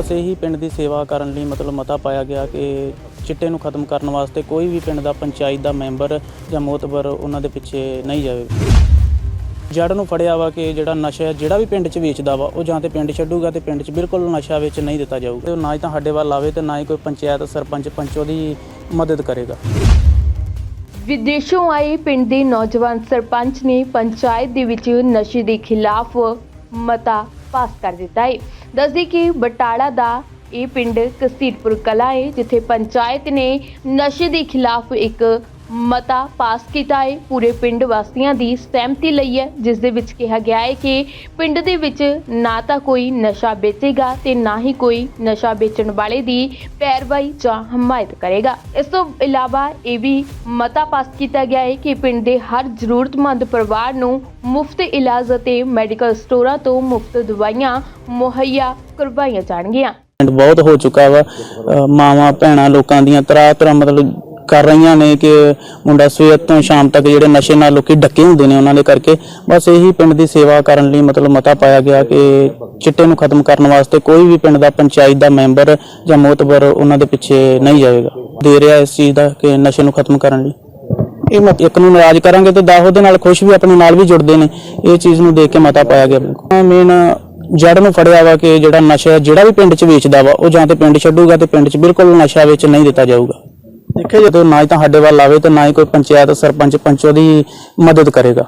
ਬਸ ਇਹੀ ਪਿੰਡ ਦੀ ਸੇਵਾ ਕਰਨ ਲਈ ਮਤਲਬ ਮਤਾ ਪਾਇਆ ਗਿਆ ਕਿ ਚਿੱਟੇ ਨੂੰ ਖਤਮ ਕਰਨ ਵਾਸਤੇ ਕੋਈ ਵੀ ਪਿੰਡ ਦਾ ਪੰਚਾਇਤ ਦਾ ਮੈਂਬਰ ਜਾਂ ਮੋਤਬਰ ਉਹਨਾਂ ਦੇ ਪਿੱਛੇ ਨਹੀਂ ਜਾਵੇ। ਜੜ ਨੂੰ ਫੜਿਆ ਵਾ ਕਿ ਜਿਹੜਾ ਨਸ਼ਾ ਜਿਹੜਾ ਵੀ ਪਿੰਡ 'ਚ ਵੇਚਦਾ ਵਾ, ਉਹ ਜਾਂ ਤੇ ਪਿੰਡ ਛੱਡੂਗਾ ਤੇ ਪਿੰਡ 'ਚ ਬਿਲਕੁਲ ਨਸ਼ਾ ਵਿੱਚ ਨਹੀਂ ਦਿੱਤਾ ਜਾਊਗਾ। ਤੇ ਨਾ ਹੀ ਤਾਂ ਸਾਡੇ ਵੱਲ ਆਵੇ ਤੇ ਨਾ ਹੀ ਕੋਈ ਪੰਚਾਇਤ ਸਰਪੰਚ ਪੰਚ ਉਹਦੀ ਮਦਦ ਕਰੇਗਾ। ਵਿਦੇਸ਼ੋਂ ਆਏ ਪਿੰਡ ਦੇ ਨੌਜਵਾਨ ਸਰਪੰਚ ਨੇ ਪੰਚਾਇਤ ਦੇ ਵਿੱਚ ਨਸ਼ੇ ਦੇ ਖਿਲਾਫ ਮਤਾ ਪਾਸ ਕਰ ਦਿੱਤਾ ਹੈ। ਦੱਸਦੀ ਕਿ ਬਟਾਲਾ ਦਾ ਇਹ ਪਿੰਡ ਕਸੀਰਪੁਰ ਕਲਾ ਹੈ, ਜਿੱਥੇ ਪੰਚਾਇਤ ਨੇ ਨਸ਼ੇ ਦੇ ਖਿਲਾਫ ਇੱਕ ਮਤਾ ਪਾਸ ਕੀਤਾ ਹੈ। ਪੂਰੇ ਪਿੰਡ ਵਾਸੀਆਂ ਦੀ ਸਹਿਮਤੀ ਲਈ ਹੈ। ਜਿਸ ਦੇ ਵਿੱਚ ਕਿਹਾ ਗਿਆ ਹੈ ਕਿ ਪਿੰਡ ਦੇ ਵਿੱਚ ਨਾ ਤਾਂ ਕੋਈ ਨਸ਼ਾ ਵੇਚੇਗਾ ਤੇ ਨਾ ਹੀ ਕੋਈ ਨਸ਼ਾ ਵੇਚਣ ਵਾਲੇ ਦੀ ਪੈਰਵਾਈ ਜਾਂ ਹਮਾਇਤ ਕਰੇਗਾ। ਇਸ ਤੋਂ ਇਲਾਵਾ ਇਹ ਵੀ ਮਤਾ ਪਾਸ ਕੀਤਾ ਗਿਆ ਹੈ ਕਿ ਪਿੰਡ ਦੇ ਹਰ ਜ਼ਰੂਰਤਮੰਦ ਪਰਿਵਾਰ ਨੂੰ ਮੁਫਤ ਇਲਾਜ ਅਤੇ ਮੈਡੀਕਲ ਸਟੋਰਾਂ ਤੋਂ ਮੁਫਤ ਦਵਾਈਆਂ ਮੁਹੱਈਆ ਕਰਵਾਈਆਂ ਜਾਣਗੀਆਂ। ਬਹੁਤ ਹੋ ਚੁੱਕਾ ਵਾ। ਅ, ਮਾਵਾਂ ਭੈਣਾਂ ਲੋਕਾਂ ਦੀਆਂ ਤਰ੍ਹਾਂ ਤਰ੍ਹਾਂ ਮਤਲਬ ਕਰ ਰਹੀਆਂ ਨੇ ਕਿ ਮੁੰਡਾ ਸਵੇਰ ਤੋਂ ਸ਼ਾਮ ਤੱਕ ਜਿਹੜੇ ਨਸ਼ੇ ਨਾਲ ਲੋਕੀ ਡੱਕੇ ਹੁੰਦੇ ਨੇ ਉਹਨਾਂ ਦੇ ਕਰਕੇ ਬਸ ਇਹੀ ਪਿੰਡ ਦੀ ਸੇਵਾ ਕਰਨ ਲਈ ਮਤਲਬ ਮਤਾ ਪਾਇਆ ਗਿਆ ਕਿ ਚਿੱਟੇ ਨੂੰ ਖਤਮ ਕਰਨ ਵਾਸਤੇ ਕੋਈ ਵੀ ਪਿੰਡ ਦਾ ਪੰਚਾਇਤ ਦਾ ਮੈਂਬਰ ਜਾਂ ਮੋਤਬਰ ਉਹਨਾਂ ਦੇ ਪਿੱਛੇ ਨਹੀਂ ਜਾਵੇਗਾ ਦੇ ਰਿਹਾ ਇਸ ਚੀਜ਼ ਦਾ ਕਿ ਨਸ਼ੇ ਨੂੰ ਖਤਮ ਕਰਨ ਲਈ। ਇਹ ਮਤ ਇੱਕ ਨੂੰ ਨਾਰਾਜ਼ ਕਰਾਂਗੇ ਤੇ 10 ਉਹਦੇ ਨਾਲ ਖੁਸ਼ ਵੀ ਆਪਣੇ ਨਾਲ ਵੀ ਜੁੜਦੇ ਨੇ। ਇਹ ਚੀਜ਼ ਨੂੰ ਦੇਖ ਕੇ ਮਤਾ ਪਾਇਆ ਗਿਆ ਬਿਲਕੁਲ। ਮੇਨ ਜੜ ਨੂੰ ਫੜਿਆ ਵਾ ਕਿ ਜਿਹੜਾ ਨਸ਼ਾ ਜਿਹੜਾ ਵੀ ਪਿੰਡ 'ਚ ਵੇਚਦਾ ਵਾ ਉਹ ਜਾਂ ਤੇ ਪਿੰਡ ਛੱਡੂਗਾ ਤੇ ਪਿੰਡ 'ਚ ਬਿਲਕੁਲ ਨਸ਼ਾ ਵਿੱਚ ਨਹੀਂ ਦਿੱਤਾ ਜਾਊਗਾ। ਦੇਖਿਆ ਜਦੋਂ ਨਾ ਹੀ ਤਾਂ ਸਾਡੇ ਵੱਲ ਆਵੇ ਤੇ ਨਾ ਹੀ ਕੋਈ ਪੰਚਾਇਤ ਸਰਪੰਚ ਪੰਚ ਉਹਦੀ ਮਦਦ ਕਰੇਗਾ।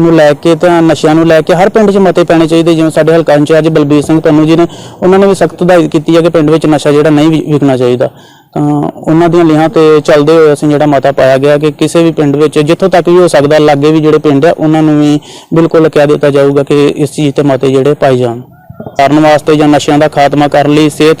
ਨੂੰ ਲੈ ਕੇ ਤਾਂ ਨਸ਼ਿਆਂ ਨੂੰ ਲੈ ਕੇ ਹਰ ਪਿੰਡ 'ਚ ਮਤੇ ਪੈਣੇ ਚਾਹੀਦੇ। ਜਿਵੇਂ ਸਾਡੇ ਹਲਕਾ ਇੰਚਾਰਜ ਬਲਬੀਰ ਸਿੰਘ ਪੰਨੂ ਜੀ ਨੇ, ਉਹਨਾਂ ਨੇ ਵੀ ਸਖਤ ਹਦਾਇਤ ਕੀਤੀ ਹੈ ਕਿ ਪਿੰਡ ਵਿੱਚ ਨਸ਼ਾ ਜਿਹੜਾ ਨਹੀਂ ਵਿਕਣਾ ਚਾਹੀਦਾ। ਤਾਂ ਉਹਨਾਂ ਦੀਆਂ ਲਿਹਾਂ ਤੇ ਚੱਲਦੇ ਹੋਏ ਅਸੀਂ ਜਿਹੜਾ ਮਤਾ ਪਾਇਆ ਗਿਆ ਕਿ ਕਿਸੇ ਵੀ ਪਿੰਡ ਵਿੱਚ ਜਿੱਥੋਂ ਤੱਕ ਵੀ ਹੋ ਸਕਦਾ, ਲਾਗੇ ਵੀ ਜਿਹੜੇ ਪਿੰਡ ਆ, ਉਹਨਾਂ ਨੂੰ ਵੀ ਬਿਲਕੁਲ ਕਹਿ ਦਿੱਤਾ ਜਾਊਗਾ ਕਿ ਇਸ ਚੀਜ਼ ਤੇ ਮਤੇ ਜਿਹੜੇ ਪਾਏ ਜਾਣ। ਕਰਨ ਵਾਸਤੇ ਜਾਂ ਨਸ਼ਿਆਂ ਦਾ ਖਾਤਮਾ ਕਰਨ ਲਈ, ਸਿਹਤ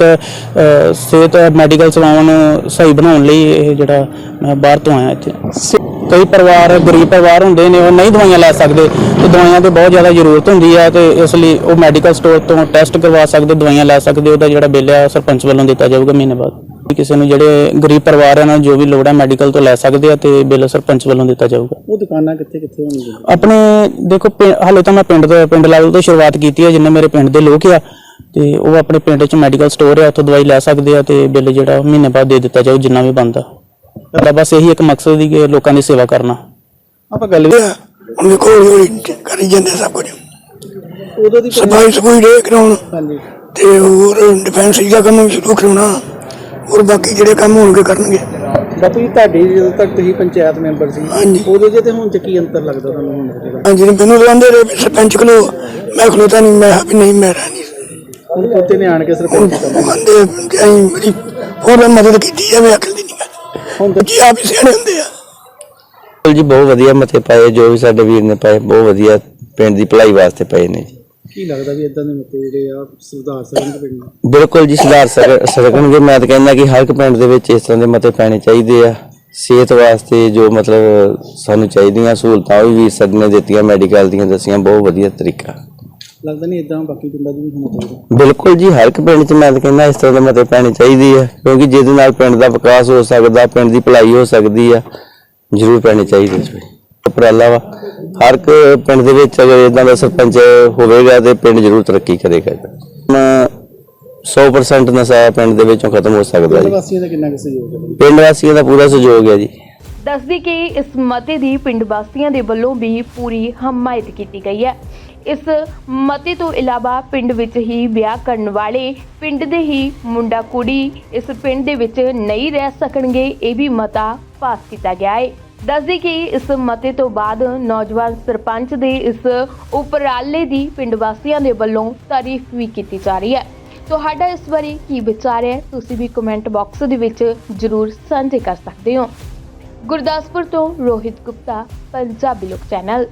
ਸਿਹਤ ਮੈਡੀਕਲ ਸੇਵਾਵਾਂ ਨੂੰ ਸਹੀ ਬਣਾਉਣ ਲਈ ਇਹ ਜਿਹੜਾ ਮੈਂ ਬਾਹਰ ਤੋਂ ਆਇਆ ਇੱਥੇ। ਸ- ਕਈ ਪਰਿਵਾਰ, ਗਰੀਬ ਪਰਿਵਾਰ ਹੁੰਦੇ ਨੇ, ਉਹ ਨਹੀਂ ਦਵਾਈਆਂ ਲੈ ਸਕਦੇ ਤੇ ਦਵਾਈਆਂ ਦੀ ਬਹੁਤ ਜ਼ਿਆਦਾ ਜ਼ਰੂਰਤ ਹੁੰਦੀ ਹੈ ਤੇ ਇਸ ਲਈ ਉਹ ਮੈਡੀਕਲ ਸਟੋਰ ਤੋਂ ਟੈਸਟ ਕਰਵਾ ਸਕਦੇ, ਦਵਾਈਆਂ ਲੈ ਸਕਦੇ, ਉਹਦਾ ਜਿਹੜਾ ਬਿੱਲ ਹੈ ਸਰਪੰਚ ਵੱਲੋਂ ਦਿੱਤਾ ਜਾਊਗਾ ਮਹੀਨੇ ਬਾਅਦ। ਕਿਸੇ ਨੂੰ ਜਿਹੜੇ ਗਰੀਬ ਪਰਿਵਾਰ ਹੈ ਉਹਨਾਂ ਨੂੰ ਜੋ ਵੀ ਲੋੜ ਹੈ ਮੈਡੀਕਲ ਤੋਂ ਲੈ ਸਕਦੇ ਆ ਤੇ ਬਿੱਲ ਸਰਪੰਚ ਵੱਲੋਂ ਦਿੱਤਾ ਜਾਊਗਾ। ਉਹ ਦੁਕਾਨਾਂ ਕਿੱਥੇ ਕਿੱਥੇ ਹੋਣਗੀਆਂ? ਆਪਣੇ ਦੇਖੋ ਪਿੰ- ਹਾਲੇ ਤਾਂ ਮੈਂ ਪਿੰਡ ਤੋਂ ਪਿੰਡ ਲੈਵਲ ਤੋਂ ਸ਼ੁਰੂਆਤ ਕੀਤੀ ਹੈ ਜਿੰਨੇ ਮੇਰੇ ਪਿੰਡ ਦੇ ਲੋਕ ਆ ਤੇ ਉਹ ਆਪਣੇ ਪਿੰਡ 'ਚ ਮੈਡੀਕਲ ਸਟੋਰ ਹੈ ਉੱਥੋਂ ਦਵਾਈ ਲੈ ਸਕਦੇ ਆ ਤੇ ਬਿੱਲ ਜਿਹੜਾ ਉਹ ਮਹੀਨੇ ਬਾਅਦ ਦੇ ਦਿੱਤਾ ਜਾਊ ਜਿੰਨਾ ਵੀ ਬਣਦਾ। ਸਾਡਾ ਬਸ ਇਹੀ ਇੱਕ ਮਕਸਦ ਸੀ ਕਿ ਲੋਕਾਂ ਦੀ ਸੇਵਾ ਕਰਨਾ। ਆਪਾਂ ਗੱਲ ਵੀ ਵੇਖੋ ਹੌਲੀ ਹੌਲੀ ਕਰੀ ਜਾਂਦੇ ਸਭ ਕੁਝ। ਉਦੋਂ ਦੀ ਸਫ਼ਾਈ ਸਫੂਈ ਡੇ ਕਰਾਉਣ ਹਾਂਜੀ। ਤੇ ਹੋਰ ਡਿਫੈਂਸ ਦਾ ਕੰਮ ਵੀ ਸ਼ੁਰੂ ਕਰਾਉਣਾ। ਹੋਰ ਬਾਕੀ ਜਿਹੜੇ ਕੰਮ ਹੋਣਗੇ ਕਰਨਗੇ। ਬਾਪੂ ਜੀ ਤੁਹਾਡੀ ਜਦੋਂ ਤੱਕ ਤੁਸੀਂ ਪੰਚਾਇਤ ਮੈਂਬਰ ਸੀ ਹਾਂਜੀ। ਉਦੋਂ ਜੇ ਤੇ ਹੁਣ ਚ ਕੀ ਅੰਤਰ ਲੱਗਦਾ ਤੁਹਾਨੂੰ ਹੁਣ ਦੇ ਵਿੱਚ? ਹਾਂਜੀ ਮੈਨੂੰ ਲਵਾਉਂਦੇ ਰਹੇ ਵੀ ਸਰਪੰਚ ਕੋਲ ਮੈਂ ਖਲੋਤਾ ਨਹੀਂ ਮੈਂ ਕਿਹਾ ਵੀ ਨਹੀਂ ਮੈਂ ਰਹਿ ਨਹੀਂ ਹੁਣ ਪੋਤੇ ਨੇ ਆਣ ਕੇ ਸਰਪੰਚ ਕੰਮ ਮੰਦੇ ਅਸੀਂ ਮੇਰੀ ਹੋਰ ਮਦਦ ਕੀਤੀ ਜਾਵੇ ਅਕਲ ਦੀ ਨਹੀਂ ਗੱਲ ਹੁਣ ਤਾਂ ਜੀ ਆਪ ਹੀ ਸਿਆਣੇ ਹੁੰਦੇ ਆ। ਜੀ ਬਹੁਤ ਵਧੀਆ ਮਤੇ ਪਾਏ ਜੋ ਵੀ ਸਾਡੇ ਵੀਰ ਨੇ ਪਾਏ ਬਹੁਤ ਵਧੀਆ ਪਿੰਡ ਦੀ ਭਲਾਈ ਵਾਸਤੇ ਪਏ ਨੇ ਜੀ। ਕੀ ਲੱਗਦਾ ਵੀ ਇਦਾਂ ਦੇ ਮਤੇ ਜਿਹੜੇ ਆ ਸੁਧਾਰ ਸਕਣਗੇ ਪਿੰਡ ਨੂੰ ਬਿਲਕੁਲ ਜੀ ਮੈਂ ਤਾਂ ਕਹਿੰਦਾ ਕਿ ਹਰ ਇੱਕ ਪਿੰਡ ਦੇ ਵਿੱਚ ਇਸ ਤਰ੍ਹਾਂ ਦੇ ਮਤੇ ਪੈਣੇ ਚਾਹੀਦੇ ਆ। ਸਿਹਤ ਵਾਸਤੇ ਜੋ ਮਤਲਬ ਸਾਨੂੰ ਚਾਹੀਦੀਆਂ ਸਹੂਲਤਾਂ ਉਹ ਵੀ ਵੀਰ ਸਰ ਨੇ ਦਿੱਤੀਆਂ ਮੈਡੀਕਲ ਦੀਆਂ ਦੱਸੀਆਂ ਬਹੁਤ ਵਧੀਆ ਤਰੀਕਾ। ਲੱਗਦਾ ਨਹੀਂ ਇਦਾਂ ਬਾਕੀ ਪਿੰਡਾਂ 'ਚ ਵੀ ਹੋਣਾ ਚਾਹੀਦਾ। ਬਿਲਕੁਲ ਜੀ ਹਰ ਇੱਕ ਪਿੰਡ 'ਚ ਮੈਂ ਤਾਂ ਕਹਿੰਦਾ ਇਸ ਤਰ੍ਹਾਂ ਦੇ ਮਤੇ ਪੈਣੇ ਚਾਹੀਦੇ ਆ ਕਿਉਂਕਿ ਜਿਹਦੇ ਨਾਲ ਪਿੰਡ ਦਾ ਵਿਕਾਸ ਹੋ ਸਕਦਾ ਪਿੰਡ ਦੀ ਭਲਾਈ ਹੋ ਸਕਦੀ ਆ ਜ਼ਰੂਰ ਪੈਣੇ ਚਾਹੀਦੇ ਜੀ ਉਪਰਾਲਾ ਵਾ। ਹਰ ਇੱਕ ਪਿੰਡ ਦੇ ਵਿੱਚ ਅਗਰ ਇਦਾਂ ਦਾ ਸਰਪੰਚ ਹੋਵੇਗਾ ਤੇ ਪਿੰਡ ਜ਼ਰੂਰ ਤਰੱਕੀ ਕਰੇਗਾ। ਹੁਣ 100% ਨਸ਼ਾ ਪਿੰਡ ਦੇ ਵਿੱਚੋਂ ਖਤਮ ਹੋ ਸਕਦਾ ਪਿੰਡ ਜੀ ਵਾਸੀਆਂ ਦਾ ਕਿੰਨਾ ਕੁ ਸਹਿਯੋਗ ਹੈ? ਪਿੰਡ ਵਾਸੀਆਂ ਦਾ ਪੂਰਾ ਸਹਿਯੋਗ ਹੈ ਜੀ। ਦੱਸਦੀ ਕਿ ਇਸ ਮਤੇ ਦੀ ਪਿੰਡ ਵਾਸੀਆਂ ਦੇ ਵੱਲੋਂ ਵੀ ਪੂਰੀ ਹਮਾਇਤ ਕੀਤੀ ਗਈ ਹੈ। ਇਸ ਮਤੇ ਤੋਂ ਇਲਾਵਾ ਪਿੰਡ ਵਿੱਚ ਹੀ ਵਿਆਹ ਕਰਨ ਵਾਲੇ ਪਿੰਡ ਦੇ ਹੀ ਮੁੰਡਾ ਕੁੜੀ ਇਸ ਪਿੰਡ ਦੇ ਵਿੱਚ ਨਹੀਂ ਰਹਿ ਸਕਣਗੇ ਇਹ ਵੀ ਮਤਾ ਪਾਸ ਕੀਤਾ ਗਿਆ ਹੈ। ਦੱਸਦੀ ਕਿ ਇਸ ਮਤੇ ਤੋਂ ਬਾਅਦ ਨੌਜਵਾਨ ਸਰਪੰਚ ਦੇ ਇਸ ਉਪਰਾਲੇ ਦੀ ਪਿੰਡ ਵਾਸੀਆਂ ਦੇ ਵੱਲੋਂ ਤਾਰੀਫ ਵੀ ਕੀਤੀ ਜਾ ਰਹੀ ਹੈ। ਤੁਹਾਡਾ ਇਸ ਬਾਰੇ ਕੀ ਵਿਚਾਰ ਹੈ? ਤੁਸੀਂ ਵੀ ਕਮੈਂਟ ਬਾਕਸ ਦੇ ਵਿੱਚ ਜਰੂਰ ਸਾਂਝੇ ਕਰ ਸਕਦੇ ਹੋ। ਗੁਰਦਾਸਪੁਰ ਤੋਂ ਰੋਹਿਤ ਗੁਪਤਾ, ਪੰਜਾਬੀ ਲੋਕ ਚੈਨਲ।